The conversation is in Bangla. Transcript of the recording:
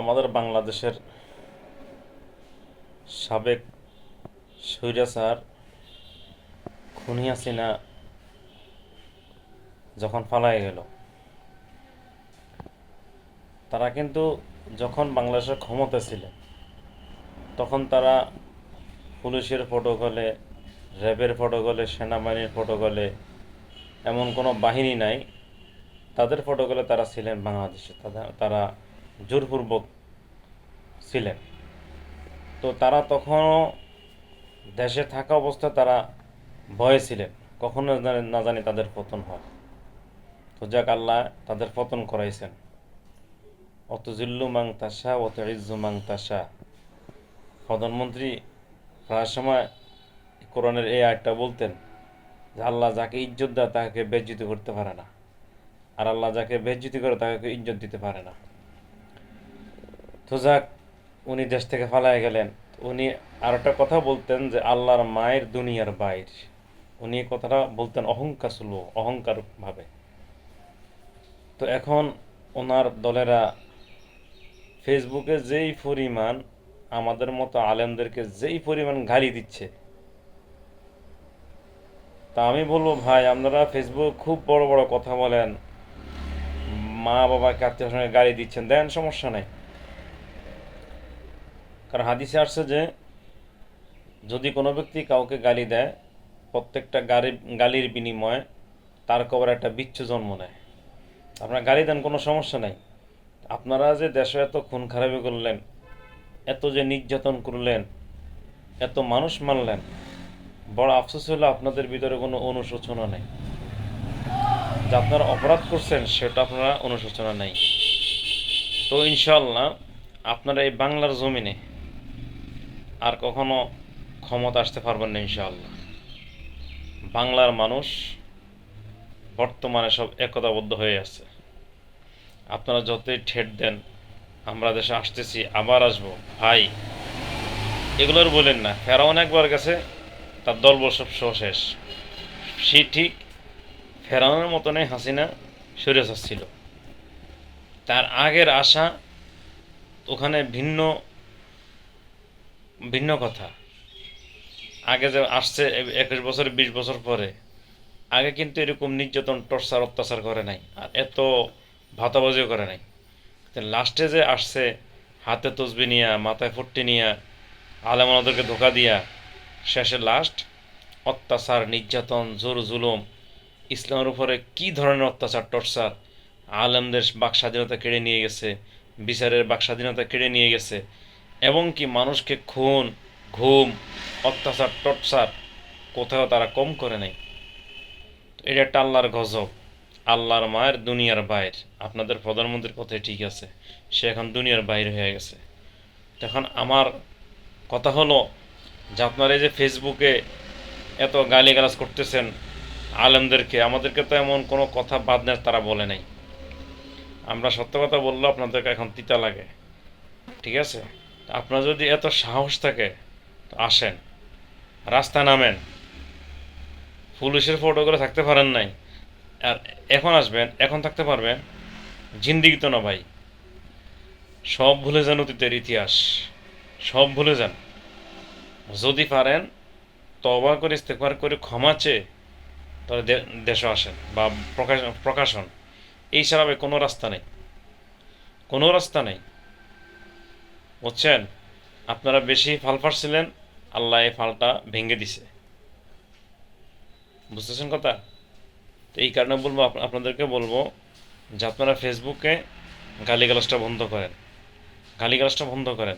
আমাদের বাংলাদেশের সাবেক স্বৈরাচার খুনি হাসিনা যখন পালায় গেল, তারা কিন্তু যখন বাংলাদেশের ক্ষমতা ছিলেন, তখন তারা পুলিশের প্রোটোকলে র্যাবের প্রোটোকলে সেনাবাহিনীর প্রোটোকলে এমন কোনো বাহিনী নাই, তাদের প্রোটোকলে তারা ছিলেন বাংলাদেশে। তারা জোরপূর্বক ছিলেন। তো তারা তখনও দেশে থাকা অবস্থায় তারা ভয়ে ছিলেন। কখনো না জানি তাদের পতন হয়। তো যাক, আল্লাহ তাদের পতন করাইছেন। অত জিল্লু মাং তাসা অত ইজ্জু মাং তাসা প্রধানমন্ত্রী প্রায় সময় কোরআনের এই আয়টা বলতেন যে, আল্লাহ যাকে ইজ্জত দেয় তাকে বেজ্জিত করতে পারে না। আর আল্লাহ যাকে বেজ্জিতি করে তাকে ইজ্জত দিতে পারে না। তো যাক, উনি দেশ থেকে ফালায় গেলেন। উনি আর একটা কথা বলতেন যে, আল্লাহর মায়ের দুনিয়ার বাইর। উনি কথাটা বলতেন অহংকার ছিল অহংকার ভাবে তো এখন ওনার দলেরা ফেসবুকে যেই পরিমাণ, আমাদের মতো আলেমদেরকে যেই পরিমাণ গালি দিচ্ছে। তা আমি বলব, ভাই, আপনারা ফেসবুক খুব বড় বড় কথা বলেন। মা বাবাকে আত্মীয় সঙ্গে গালি দিচ্ছেন। দেন সমস্যা নেই। কারণ হাদিসে আসছে যে, যদি কোনো ব্যক্তি কাউকে গালি দেয়, প্রত্যেকটা গালি গালির বিনিময়ে তার কবর একটা বিচ্ছু জন্ম নেয়। আপনার গালি দেন, কোনো সমস্যা নাই। আপনারা যে দেশে এত খুন খারাপি করলেন, এত যে নির্যাতন করলেন, এত মানুষ মানলেন, বড় আফসোস হলো আপনাদের ভিতরে কোনো অনুশোচনা নেই। যে আপনারা অপরাধ করছেন, সেটা আপনারা অনুশোচনা নেই। তো ইনশাল্লাহ আপনারা এই বাংলার জমিনে আর কখনো ক্ষমতা আসতে পারবেন না, ইনশাআল্লাহ। বাংলার মানুষ বর্তমানে সব একতাবদ্ধ হয়ে আছে। আপনারা যতই ঠেট দেন, আমরা দেশে আসতেছি, আবার আসব। ভাই এগুলোর বলেন না। ফেরাউন একবার গেছে, তার দলবল সব শেষ। সে ঠিক ফেরাউনের মতনই হাসিনা সরিয়ে ছিল। তার আগের আশা ওখানে ভিন্ন ভিন্ন কথা। আগে যে আসছে একুশ বছর, বিশ বছর পরে, আগে কিন্তু এরকম নির্যাতন, টর্চার, অত্যাচার করে নাই আর এত ভাতাবাজিও করে নাই। লাস্টে যে আসছে, হাতে তসবি নিয়া, মাথায় ফুট্টি নিয়া আলেমানদেরকে ধোকা দিয়া, শেষে লাস্ট অত্যাচার, নির্যাতন, জোর জুলুম, ইসলামের উপরে কি ধরনের অত্যাচার, টর্চার, আলেমদের বাক স্বাধীনতা কেড়ে নিয়ে গেছে, বিচারের বাক স্বাধীনতা কেড়ে নিয়ে গেছে এবং কি মানুষকে খুন, ঘুম, অত্যাচার, টর্চার কোথাও তারা কম করে নাই। এটা একটা আল্লাহর গজব। আল্লাহর মায়ের দুনিয়ার বাইর। আপনাদের প্রধানমন্ত্রীর কথাই ঠিক আছে। সে এখন দুনিয়ার বাইর হয়ে গেছে। তো এখন আমার কথা হলো যে আপনারা এই যে ফেসবুকে এত গালিগালাজ করতেছেন আলেমদেরকে, আমাদেরকে তো এমন কোনো কথা বাদ নেই তারা বলে নাই। আমরা সত্য কথা বললেও আপনাদেরকে এখন তিতা লাগে। ঠিক আছে? আপনার যদি এত সাহস থাকে আসেন। রাস্তা নামেন। পুলিশের ফটো করে থাকতে পারেন নাই। আর এখন আসবেন, এখন থাকতে পারবেন। জিন্দিগি তো না ভাই। সব ভুলে যান অতীতের ইতিহাস। সব ভুলে যান। যদি পারেন তবা করে ইস্তেফার করে ক্ষমা চেয়ে তাহলে দেশে আসেন বা প্রকাশ প্রকাশন এই ছাড়া কোনো রাস্তা নেই। কোনো রাস্তা নেই। বুঝছেন? আপনারা বেশি ফাল ফাটছিলেন আল্লাহ এই ফালটা ভেঙে দিছে। বুঝতেছেন কথা? তো এই কারণে বলব, আপ- আপনাদেরকে বলব যে আপনারা ফেসবুকে গালিগালাজটা বন্ধ করেন। গালিগালাজটা বন্ধ করেন।